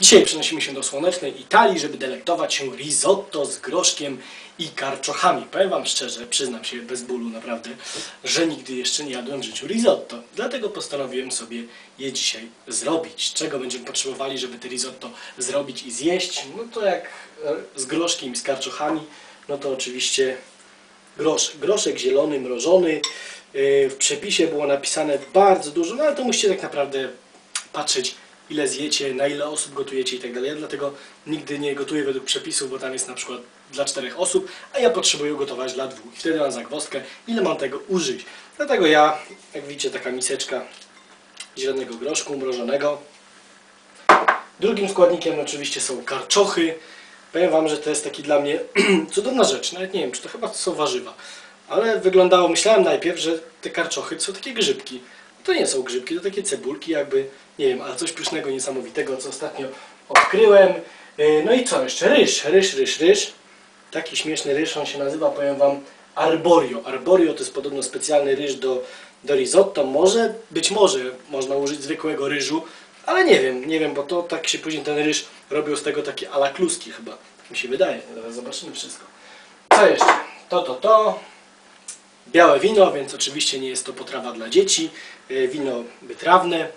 Dzisiaj przenosimy się do słonecznej Italii, żeby delektować się risotto z groszkiem i karczochami. Powiem Wam szczerze, przyznam się bez bólu naprawdę, że nigdy jeszcze nie jadłem w życiu risotto. Dlatego postanowiłem sobie je dzisiaj zrobić. Czego będziemy potrzebowali, żeby te risotto zrobić i zjeść? No to jak z groszkiem i z karczochami, no to oczywiście grosz, groszek zielony, mrożony. Yy, W przepisie było napisane bardzo dużo, no ale to musicie tak naprawdę patrzeć, ile zjecie, na ile osób gotujecie i tak. Ja dlatego nigdy nie gotuję według przepisów, bo tam jest na przykład dla czterech osób, a ja potrzebuję gotować dla dwóch. I wtedy mam zagwozdkę, ile mam tego użyć. Dlatego ja, jak widzicie, taka miseczka zielonego groszku mrożonego. Drugim składnikiem oczywiście są karczochy. Powiem Wam, że to jest taki dla mnie cudowna rzecz. Nawet nie wiem, czy to chyba są warzywa. Ale wyglądało, myślałem najpierw, że te karczochy to są takie grzybki. To nie są grzybki, to takie cebulki jakby, nie wiem, ale coś pysznego, niesamowitego, co ostatnio odkryłem. Yy, No i co jeszcze? Ryż, ryż, ryż, ryż. Taki śmieszny ryż, on się nazywa, powiem Wam, arborio. Arborio to jest podobno specjalny ryż do, do risotto. Może, być może można użyć zwykłego ryżu, ale nie wiem, nie wiem, bo to tak się później ten ryż robił z tego takie ala kluski chyba. Tak mi się wydaje, zaraz zobaczymy wszystko. Co jeszcze? To, to, to. Białe wino, więc oczywiście nie jest to potrawa dla dzieci. Yy, Wino wytrawne.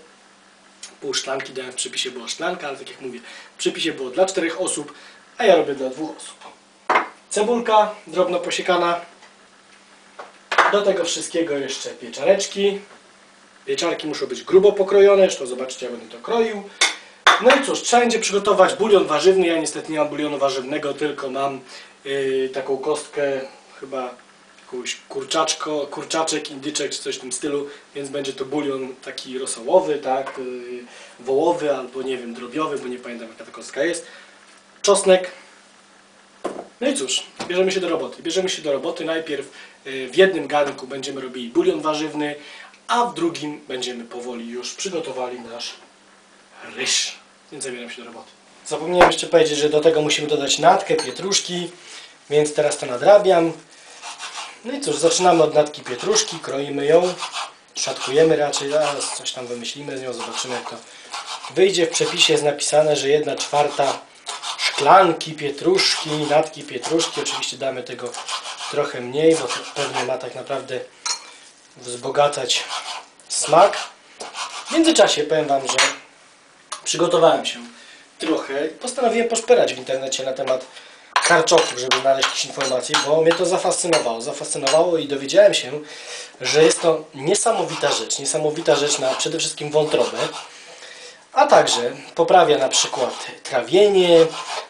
Pół szklanki dałem w przepisie była szklanka, ale tak jak mówię, w przepisie było dla czterech osób, a ja robię dla dwóch osób. Cebulka drobno posiekana. Do tego wszystkiego jeszcze pieczareczki. Pieczarki muszą być grubo pokrojone, zresztą zobaczcie, jak będę to kroił. No i cóż, trzeba będzie przygotować bulion warzywny. Ja niestety nie mam bulionu warzywnego, tylko mam yy, taką kostkę, chyba jakąś kurczaczko, kurczaczek, indyczek czy coś w tym stylu, więc będzie to bulion taki rosołowy, tak, yy, wołowy albo nie wiem, drobiowy, bo nie pamiętam jaka ta kostka jest. Czosnek. No i cóż, bierzemy się do roboty. Bierzemy się do roboty. Najpierw yy, w jednym garnku będziemy robili bulion warzywny, a w drugim będziemy powoli już przygotowali nasz ryż. Więc zabieram się do roboty. Zapomniałem jeszcze powiedzieć, że do tego musimy dodać natkę pietruszki, więc teraz to nadrabiam. No i cóż, zaczynamy od natki pietruszki, kroimy ją, szatkujemy raczej, zaraz coś tam wymyślimy z nią, zobaczymy jak to wyjdzie. W przepisie jest napisane, że 1 czwarta szklanki pietruszki, natki pietruszki, oczywiście damy tego trochę mniej, bo to pewnie ma tak naprawdę wzbogacać smak. W międzyczasie powiem Wam, że przygotowałem się trochę. Postanowiłem poszperać w internecie na temat karczochów, żeby znaleźć jakieś informacje, bo mnie to zafascynowało. Zafascynowało i dowiedziałem się, że jest to niesamowita rzecz. Niesamowita rzecz na przede wszystkim wątrobę, a także poprawia na przykład trawienie.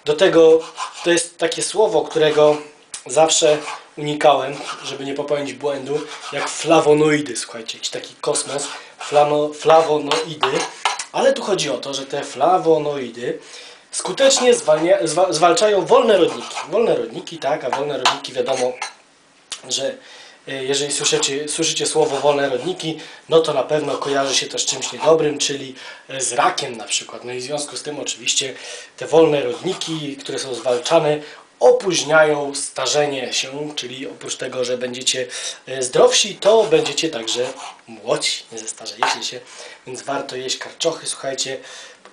Do tego to jest takie słowo, którego zawsze unikałem, żeby nie popełnić błędu, jak flawonoidy, słuchajcie, jakiś taki kosmos, flamo, flawonoidy, ale tu chodzi o to, że te flawonoidy skutecznie zwalnia, zwa, zwalczają wolne rodniki. Wolne rodniki, tak, a wolne rodniki wiadomo, że e, jeżeli słyszycie, słyszycie słowo wolne rodniki, no to na pewno kojarzy się to z czymś niedobrym, czyli e, z rakiem na przykład. No i w związku z tym oczywiście te wolne rodniki, które są zwalczane, opóźniają starzenie się, czyli oprócz tego, że będziecie e, zdrowsi, to będziecie także młodsi, nie zestarzejecie się, więc warto jeść karczochy, słuchajcie,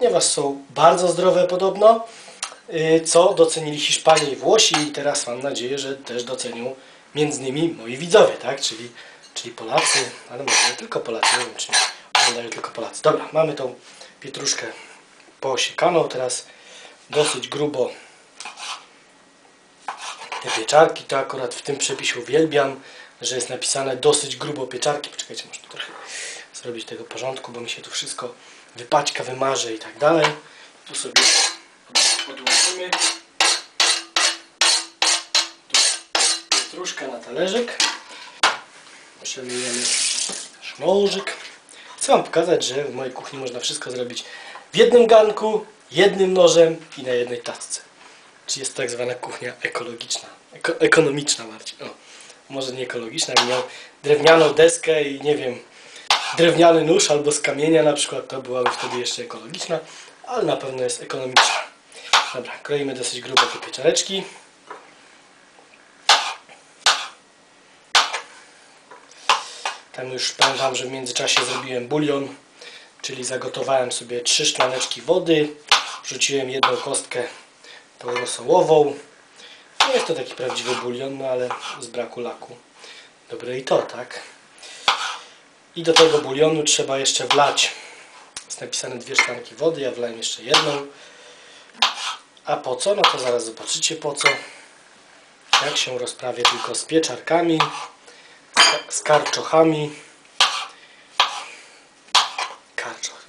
ponieważ są bardzo zdrowe podobno, y, co docenili Hiszpanie i Włosi i teraz mam nadzieję, że też docenią między innymi moi widzowie, tak, czyli, czyli Polacy, ale może nie tylko Polacy, nie wiem czy oglądają tylko Polacy. Dobra, mamy tą pietruszkę posiekaną, teraz dosyć grubo te pieczarki, to akurat w tym przepisie uwielbiam, że jest napisane dosyć grubo pieczarki. Poczekajcie, tu trochę zrobić tego porządku, bo mi się tu wszystko wypaćka, wymarzy i tak dalej. Tu sobie odłożymy. Tu pietruszkę na talerzyk. Przemijemy szmożyk. Chcę Wam pokazać, że w mojej kuchni można wszystko zrobić w jednym garnku, jednym nożem i na jednej tacce. Czyli jest tak zwana kuchnia ekologiczna. Eko, ekonomiczna bardziej. O, może nie ekologiczna, miał drewnianą deskę i nie wiem, drewniany nóż albo z kamienia na przykład, to byłaby wtedy jeszcze ekologiczna, ale na pewno jest ekonomiczna. Dobra, kroimy dosyć grubo te pieczareczki. Tam już Wam, że w międzyczasie zrobiłem bulion, czyli zagotowałem sobie trzy szklaneczki wody, Wrzuciłem jedną kostkę tą rosołową. Nie jest to taki prawdziwy bulion, no ale z braku laku. Dobre i to, tak? I do tego bulionu trzeba jeszcze wlać. Jest napisane dwie szklanki wody, ja wlałem jeszcze jedną. A po co? No to zaraz zobaczycie po co. Jak się rozprawia tylko z pieczarkami, z- karczochami. Karczoch.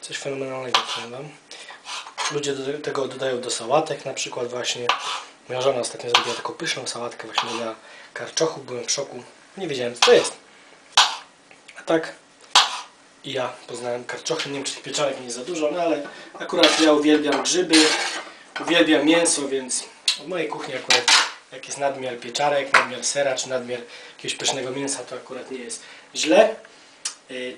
Coś fenomenalnego powiem. Ludzie do tego dodają do sałatek na przykład właśnie. Moja żona ostatnio zrobiła taką pyszną sałatkę właśnie dodała karczochu. Byłem w szoku. Nie wiedziałem co to jest. Tak ja poznałem karczochy. Nie wiem czy pieczarek nie jest za dużo, no ale akurat ja uwielbiam grzyby. Uwielbiam mięso, więc w mojej kuchni akurat jak jest nadmiar pieczarek, nadmiar sera czy nadmiar jakiegoś pysznego mięsa, to akurat nie jest źle. Y,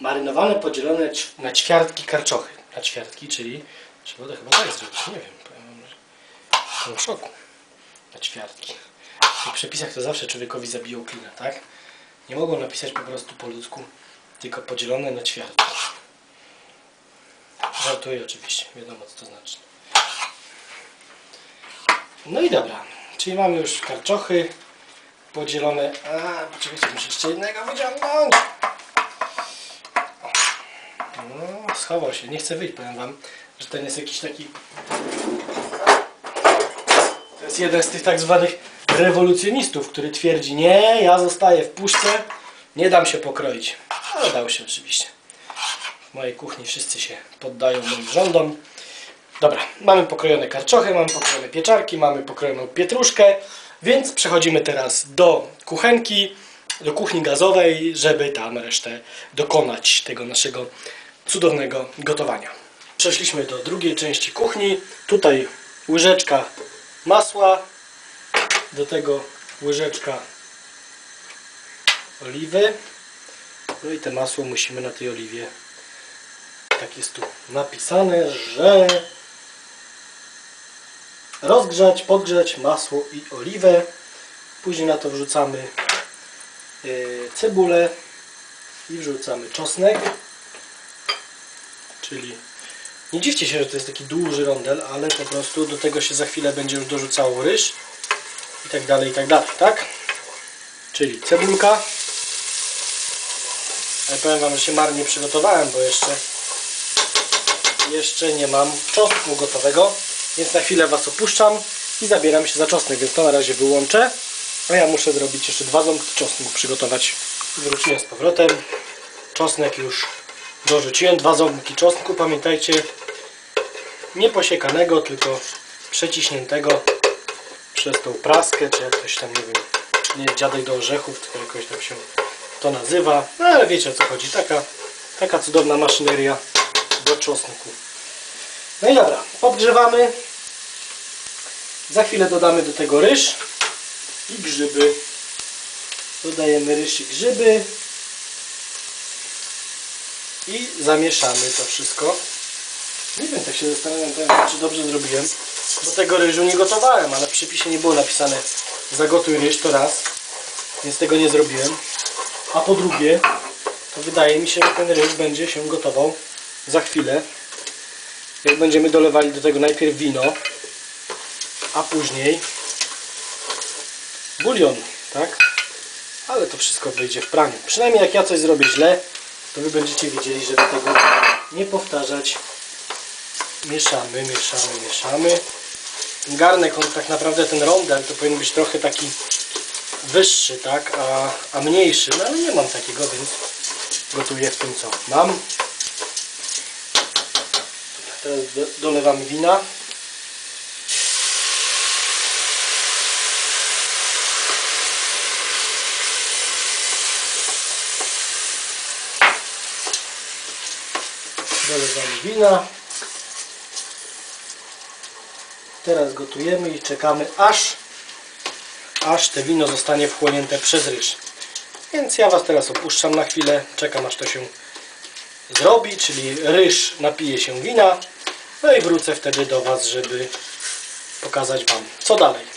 marynowane, podzielone na ćwiartki karczochy. Na ćwiartki, czyli trzeba to chyba tak zrobić, nie wiem. powiem w szoku. Na ćwiartki. W przepisach to zawsze człowiekowi zabiją klinę, tak? Nie mogą napisać po prostu po ludzku, tylko podzielone na ćwiartki. Żartuję oczywiście, wiadomo co to znaczy. No i dobra, czyli mamy już karczochy podzielone. A, poczekajcie, muszę jeszcze jednego wyciągnąć. No, schował się, nie chcę wyjść, powiem wam, że ten jest jakiś taki... To jest jeden z tych tak zwanych rewolucjonistów, który twierdzi, nie, ja zostaję w puszce, nie dam się pokroić. Ale dał się oczywiście. W mojej kuchni wszyscy się poddają moim rządom. Dobra, mamy pokrojone karczochy, mamy pokrojone pieczarki, mamy pokrojoną pietruszkę, więc przechodzimy teraz do kuchenki, do kuchni gazowej, żeby tam resztę dokonać tego naszego cudownego gotowania. Przeszliśmy do drugiej części kuchni. Tutaj łyżeczka masła, do tego łyżeczka oliwy. No i te masło musimy na tej oliwie, tak jest tu napisane, że rozgrzać, podgrzać masło i oliwę. Później na to wrzucamy yy, cebulę i wrzucamy czosnek. Czyli nie dziwcie się, że to jest taki duży rondel, ale po prostu do tego się za chwilę będzie już dorzucało ryż i tak dalej, i tak dalej, tak? Czyli cebulka. Ale powiem Wam, że się marnie przygotowałem, bo jeszcze jeszcze nie mam czosnku gotowego, więc na chwilę Was opuszczam i zabieram się za czosnek, więc to na razie wyłączę. A ja muszę zrobić jeszcze dwa ząbki czosnku przygotować. Wróciłem z powrotem. Czosnek już dorzuciłem. Dwa ząbki czosnku, pamiętajcie, nie posiekanego, tylko przeciśniętego przez tą praskę, czy jak tam, nie wiem, nie dziadek do orzechów, tylko jakoś tak się to nazywa. No ale wiecie o co chodzi. Taka, taka cudowna maszyneria do czosnku. No i dobra, podgrzewamy. Za chwilę dodamy do tego ryż i grzyby. Dodajemy ryż i grzyby. I zamieszamy to wszystko. Nie wiem, tak się zastanawiam, powiem, czy dobrze zrobiłem. Bo tego ryżu nie gotowałem, ale w przepisie nie było napisane zagotuj ryż, to raz. Więc tego nie zrobiłem. A po drugie, to wydaje mi się, że ten ryż będzie się gotował za chwilę. Jak będziemy dolewali do tego najpierw wino, a później bulion, tak? Ale to wszystko wyjdzie w praniu. Przynajmniej jak ja coś zrobię źle, to wy będziecie wiedzieli, żeby tego nie powtarzać. Mieszamy, mieszamy, mieszamy. Garnek, on tak naprawdę ten rondel to powinien być trochę taki wyższy, tak, a, a mniejszy, no ale nie mam takiego, więc gotuję w tym co mam. Teraz do, dolewamy wina. Dolewamy wina. Teraz gotujemy i czekamy aż aż te wino zostanie wchłonięte przez ryż. Więc ja Was teraz opuszczam na chwilę, czekam aż to się zrobi, czyli ryż napije się wina, no i wrócę wtedy do Was, żeby pokazać Wam co dalej.